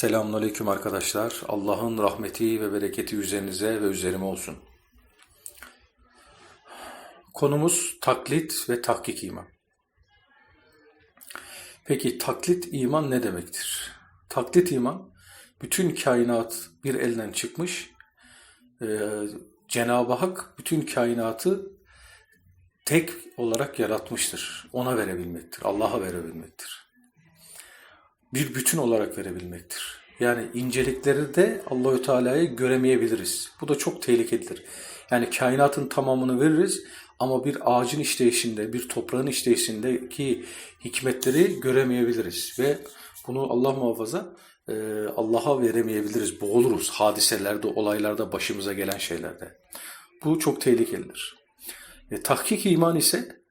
Selamünaleyküm arkadaşlar. Allah'ın rahmeti ve bereketi üzerinize ve üzerime olsun. Konumuz taklit ve tahkik iman. Peki taklit iman ne demektir? Taklit iman, bütün kainat bir elden çıkmış, ee, Cenab-ı Hak bütün kainatı tek olarak yaratmıştır. Ona verebilmektir, Allah'a verebilmektir bir bütün olarak verebilmektir. Yani incelikleri de Allahü Teala'yı göremeyebiliriz. Bu da çok tehlikelidir. Yani kainatın tamamını veririz ama bir ağacın işleyişinde, bir toprağın işleyişindeki hikmetleri göremeyebiliriz ve bunu Allah muhafaza e, Allah'a veremeyebiliriz. Boğuluruz hadiselerde, olaylarda, başımıza gelen şeylerde. Bu çok tehlikelidir. E, tahkik iman ise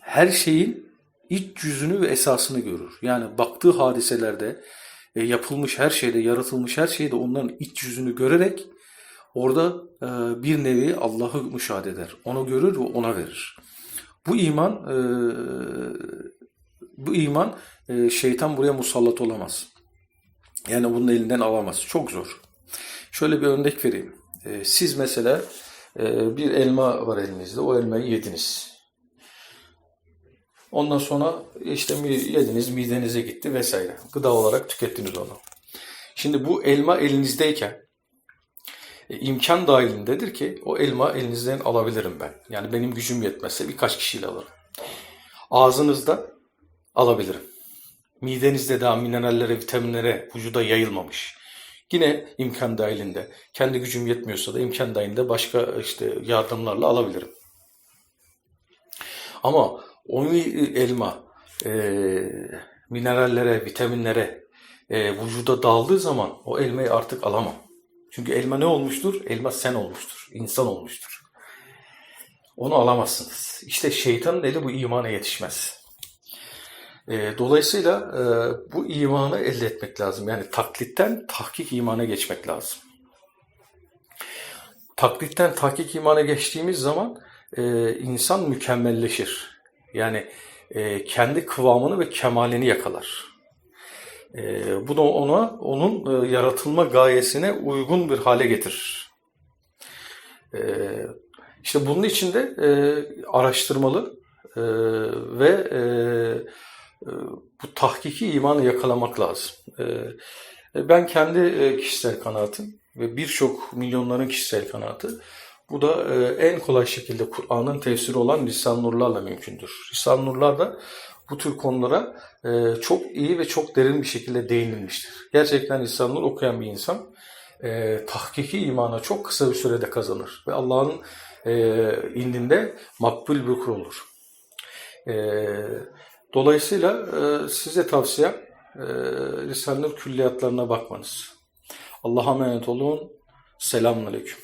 her şeyin iç yüzünü ve esasını görür. Yani baktığı hadiselerde e, yapılmış her şeyde, yaratılmış her şeyde onların iç yüzünü görerek orada e, bir nevi Allah'ı müşahede eder. Onu görür ve ona verir. Bu iman e, bu iman şeytan buraya musallat olamaz. Yani bunun elinden alamaz. Çok zor. Şöyle bir örnek vereyim. Siz mesela bir elma var elinizde. O elmayı yediniz. Ondan sonra işte yediniz, midenize gitti vesaire. Gıda olarak tükettiniz onu. Şimdi bu elma elinizdeyken e, imkan dahilindedir ki o elma elinizden alabilirim ben. Yani benim gücüm yetmezse birkaç kişiyle alırım. Ağzınızda alabilirim. Midenizde daha minerallere, vitaminlere, vücuda yayılmamış. Yine imkan dahilinde. Kendi gücüm yetmiyorsa da imkan dahilinde başka işte yardımlarla alabilirim. Ama o elma e, minerallere, vitaminlere e, vücuda dağıldığı zaman o elmayı artık alamam. Çünkü elma ne olmuştur? Elma sen olmuştur, insan olmuştur. Onu alamazsınız. İşte şeytanın eli bu imana yetişmez. E, dolayısıyla e, bu imanı elde etmek lazım. Yani taklitten tahkik imana geçmek lazım. Taklitten tahkik imana geçtiğimiz zaman e, insan mükemmelleşir. Yani e, kendi kıvamını ve kemalini yakalar. E, bu da ona onun e, yaratılma gayesine uygun bir hale getirir. E, işte bunun için de e, araştırmalı e, ve e, e, bu tahkiki imanı yakalamak lazım. E, e, ben kendi e, kişisel kanaatim ve birçok milyonların kişisel kanaati bu da e, en kolay şekilde Kur'an'ın tefsiri olan Lisan Nurlarla mümkündür. Lisan Nurlar'da bu tür konulara e, çok iyi ve çok derin bir şekilde değinilmiştir. Gerçekten Lisan Nur okuyan bir insan e, tahkiki imana çok kısa bir sürede kazanır ve Allah'ın indinde makbul bir kul olur. Dolayısıyla size tavsiyem Lisan Nur külliyatlarına bakmanız. Allah'a emanet olun. Selamun Aleyküm.